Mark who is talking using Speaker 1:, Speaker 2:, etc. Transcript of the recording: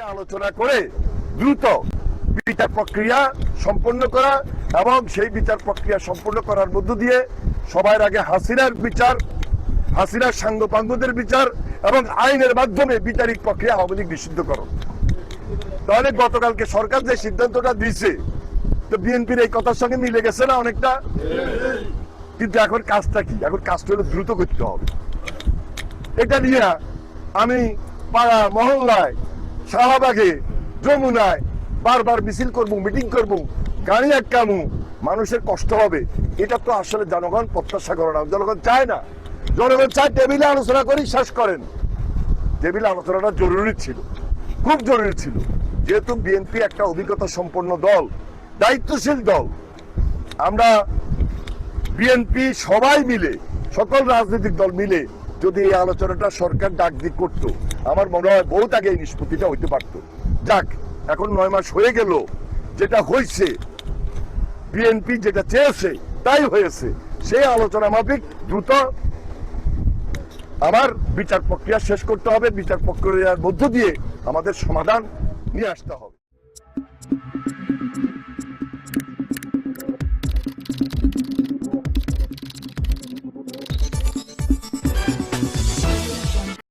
Speaker 1: আলোচনা করে দ্রুত বিচার প্রক্রিয়া সম্পন্ন করা এবং সেই বিচার প্রক্রিয়া সম্পন্ন করার মধ্য দিয়ে সবার আগে হাসিনার বিচার, হাসিনার সাঙ্গপাঙ্গদের বিচার এবং আইনের মাধ্যমে বিচারিক প্রক্রিয়া আওয়ামী লীগ নিষিদ্ধ করো তাহলে গতকালকে সরকার যে সিদ্ধান্তটা দিয়েছে, তো বিএনপির এই কথার সঙ্গে মিলে গেছে না অনেকটা? কিন্তু এখন কাজটা কি? এখন কাজটা হলো দ্রুত করতে হবে। এটা নিয়ে আমি পাড়া মহল্লায় শাহবাগে যমুনায় বারবার মিছিল করব, মিটিং করব, গাড়ি আটকামু, মানুষের কষ্ট হবে। এটা তো আসলে জনগণ প্রত্যাশা করে না। জনগণ চায় না। জনগণ চায় টেবিলে আলোচনা করেই শেষ করেন। টেবিলে আলোচনাটা জরুরি ছিল। খুব জরুরি ছিল। যেহেতু বিএনপি একটা অভিজ্ঞতা সম্পন্ন দল, দায়িত্বশীল দল, আমরা বিএনপি সবাই মিলে, সকল রাজনৈতিক দল মিলে যদি এই আলোচনাটা সরকার ডাক দিক করতো আমার মনে হয় বহুত আগে এই নিষ্পত্তিটা হইতে পারতো। যাক, এখন নয় মাস হয়ে গেল, যেটা হয়েছে বিএনপি যেটা চেয়েছে, তাই হয়েছে। সেই আলোচনা মাফিক দ্রুত আমার বিচার প্রক্রিয়া শেষ করতে হবে। বিচার প্রক্রিয়ার মধ্য দিয়ে আমাদের সমাধান নিয়ে আসতে হবে।